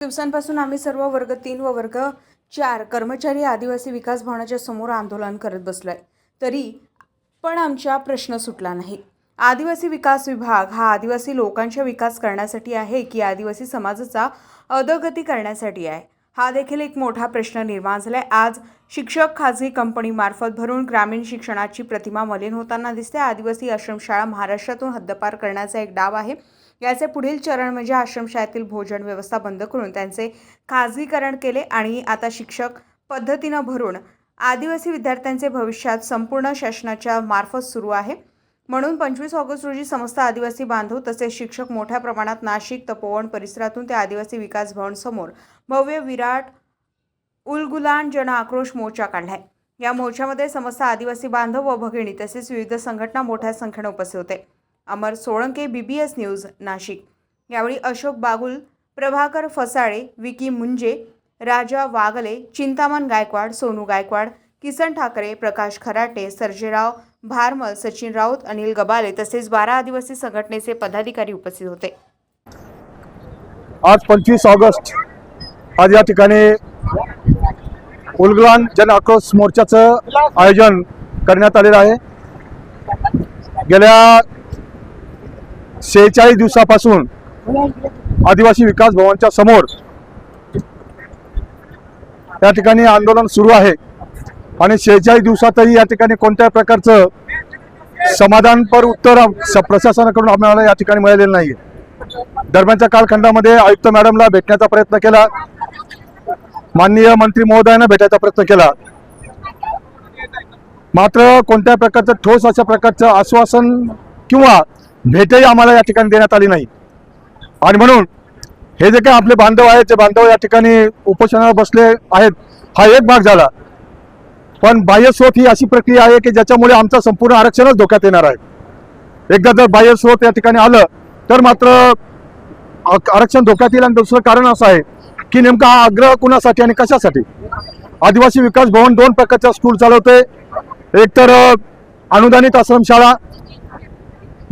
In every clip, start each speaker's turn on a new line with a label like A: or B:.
A: दिवसांपासून आम्ही सर्व वर्ग तीन व वर्ग चार कर्मचारी आदिवासी विकास भवनाच्या समोर आंदोलन करत बसलो आहे तरी पण आमचा प्रश्न सुटला नाही. आदिवासी विकास विभाग हा आदिवासी लोकांचा विकास करण्यासाठी आहे की आदिवासी समाजाचा अधोगती करण्यासाठी आहे? हा देखील एक मोठा प्रश्न निर्माण झालाय. आज शिक्षक खाजगी कंपनीमार्फत भरून ग्रामीण शिक्षणाची प्रतिमा मलिन होताना दिसते. आदिवासी आश्रमशाळा महाराष्ट्रातून हद्दपार करण्याचा एक डाव आहे. याचे पुढील चरण म्हणजे आश्रमशाळेतील भोजन व्यवस्था बंद करून त्यांचे खाजगीकरण केले आणि आता शिक्षक पद्धतीनं भरून आदिवासी विद्यार्थ्यांचे भविष्यात संपूर्ण शासनाच्या मार्फत सुरू आहे. म्हणून पंचवीस ऑगस्ट रोजी समस्त आदिवासी बांधव तसेच शिक्षक मोठ्या प्रमाणात नाशिक तपोवन परिसरातून ते आदिवासी विकास भवन समोर भव्य विराट उलगुलान जन आक्रोश मोर्चा काढलाय. या मोर्चामध्ये समस्त आदिवासी बांधव व भगिनी तसेच विविध संघटना मोठ्या संख्येने उपस्थित होते. Amar Solanke B B S news Nashik. यावेळी अशोक बागुल प्रभाकर फसाळे विकी मुंजे राजा वागले चिंतामण गायकवाड सोनू गायकवाड किसन ठाकरे प्रकाश खराटे सर्जेराव भारमल सचिन राऊत अनिल गबाले तसेच बारा आदिवासी संघटनेचे पदाधिकारी उपस्थित होते.
B: आज पंचवीस ऑगस्ट आज या ठिकाणी उलगलान जन आक्रोश मोर्चाचं आयोजन करण्यात आलेलं आहे. गेल्या शेहेचाळीस दिवसापासून आदिवासी विकास भवनच्या समोर या ठिकाणी आंदोलन सुरू आहे. आणि शेहेचाळीस दिवसातही या ठिकाणी कोणत्या प्रकारचं समाधानपर उत्तर प्रशासनाकडून आम्हाला या ठिकाणी मिळालेलं नाही दरम्यानच्या कालखंडामध्ये आयुक्त मॅडमला भेटण्याचा प्रयत्न केला. माननीय मंत्री महोदयांना भेटायचा प्रयत्न केला. मात्र कोणत्या प्रकारचं ठोस अशा प्रकारचं आश्वासन किंवा भेटही आम्हाला या ठिकाणी देण्यात आली नाही. आणि म्हणून हे जे काही आपले बांधव आहेत ते बांधव या ठिकाणी उपोषणाला बसले आहेत हा एक भाग झाला. पण बाह्यस्रोत ही अशी प्रक्रिया आहे की ज्याच्यामुळे आमचं संपूर्ण आरक्षणच धोक्यात येणार आहे. एकदा जर बाह्यस्रोत या ठिकाणी आलं तर मात्र आरक्षण धोक्यात येईल. आणि दुसरं कारण असं आहे की नेमका हा आग्रह कुणासाठी आणि कशासाठी? आदिवासी विकास भवन दोन प्रकारच्या स्कूल चालवते एक तर अनुदानित आश्रमशाळा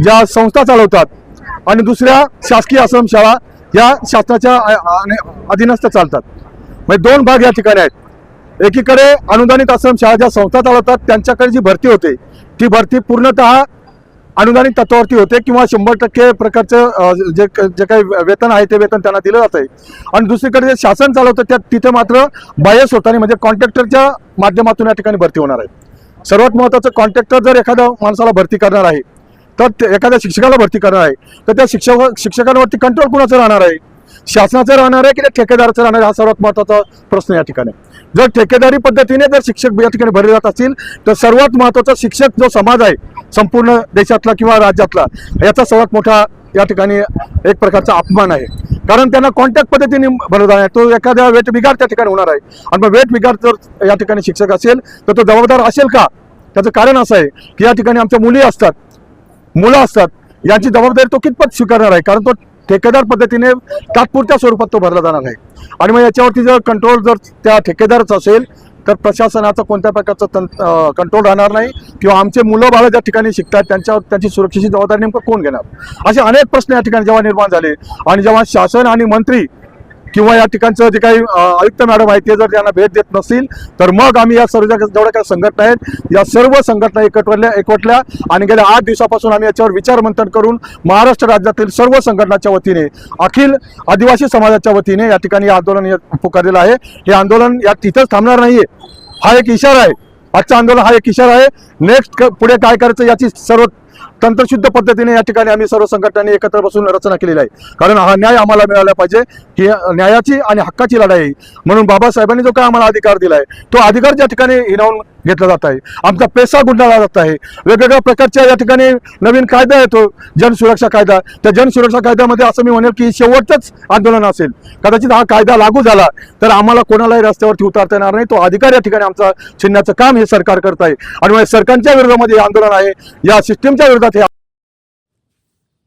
B: ज्या संस्था चालवतात आणि दुसऱ्या शासकीय आश्रमशाळा या शासनाच्या अधीनस्थ चालतात. म्हणजे दोन भाग या ठिकाणी आहेत. एकीकडे अनुदानित आश्रमशाळा ज्या संस्था चालवतात त्यांच्याकडे जी भरती होते ती भरती पूर्णतः अनुदानित तत्वावरती होते किंवा शंभर टक्के प्रकारचं जे जे काही वेतन आहे ते वेतन त्यांना दिलं जातं आहे आणि दुसरीकडे जे शासन चालवतं त्या तिथे मात्र बाह्य स्वतःने म्हणजे कॉन्ट्रॅक्टरच्या माध्यमातून या ठिकाणी भरती होणार आहे. सर्वात महत्त्वाचं कॉन्ट्रॅक्टर जर एखाद्या माणसाला भरती करणार आहे तर ते- एखाद्या शिक्षकाला भरती करणार आहे तर त्या शिक्षक शिक्षकांवरती कंट्रोल कुणाचं राहणार आहे? शासनाचं राहणार आहे की त्या ठेकेदाराचं राहणार आहे? हा सर्वात महत्त्वाचा प्रश्न या ठिकाणी. जर ठेकेदारी पद्धतीने जर शिक्षक या ठिकाणी भरले जात असतील तर सर्वात महत्त्वाचा शिक्षक जो समाज आहे संपूर्ण देशातला किंवा राज्यातला याचा सर्वात मोठा या ठिकाणी एक प्रकारचा अपमान आहे. कारण त्यांना कॉन्टॅक्ट पद्धतीने भरला आहे. तो एखाद्या वेट बिगार त्या ठिकाणी होणार आहे. आणि मग वेट बिगार जर या ठिकाणी शिक्षक असेल तर तो जबाबदार असेल का? त्याचं कारण असं आहे की या ठिकाणी आमच्या मुली असतात मुलं असतात यांची जबाबदारी तो कितपत स्वीकारणार आहे? कारण तो ठेकेदार पद्धतीने तात्पुरत्या स्वरूपात तो भरला जाणार आहे. आणि मग याच्यावरती जर कंट्रोल जर त्या ठेकेदारच असेल तर प्रशासनाचा कोणत्या प्रकारचं कंट्रोल राहणार नाही किंवा आमचे मुलं बाळं ज्या ठिकाणी शिकतात त्यांच्यावर त्यांची सुरक्षेची जबाबदारी नेमकं कोण घेणार? असे अनेक प्रश्न या ठिकाणी जेव्हा निर्माण झाले आणि जेव्हा शासन आणि मंत्री किंवा या ठिकाणचं जे काही आयुक्त मॅडम आहेत ते जर त्यांना भेट देत नसतील तर मग आम्ही या सर्व जेवढ्या काही संघटना आहेत या सर्व संघटना एकवटल्या एकवटल्या आणि गेल्या आठ दिवसापासून आम्ही याच्यावर विचारमंथन करून महाराष्ट्र राज्यातील सर्व संघटनाच्या वतीने अखिल आदिवासी समाजाच्या वतीने या ठिकाणी हे आंदोलन पुकारलेलं आहे. हे आंदोलन या तिथंच थांबणार नाहीये. हा एक इशारा आहे. आजचं आंदोलन हा एक इशारा आहे. नेक्स्ट पुढे काय करायचं याची सर्व तंत्रशुद्ध पद्धतीने या ठिकाणी आम्ही सर्व संघटनांनी एकत्र बसून रचना केलेली आहे. कारण हा न्याय आम्हाला मिळाला पाहिजे. ही न्यायाची आणि हक्काची लढाई आहे. म्हणून बाबासाहेबांनी जो काय आम्हाला अधिकार दिलाय तो अधिकार ज्या ठिकाणी हिरावून घेतला जात आहे आमचा पैसा गुंडाळला जात आहे. वेगवेगळ्या प्रकारच्या या ठिकाणी नवीन कायदा येतो जनसुरक्षा कायदा. त्या जनसुरक्षा कायद्यामध्ये असं मी म्हणेल की शेवटचंच आंदोलन असेल. कदाचित हा कायदा लागू झाला तर आम्हाला कोणालाही रस्त्यावरती उतारता येणार नाही. तो अधिकार या ठिकाणी आमचा छिन्नाचं काम हे सरकार करत आहे. आणि सरकारच्या विरोधामध्ये आंदोलन आहे. या सिस्टीमच्या विरोधात हे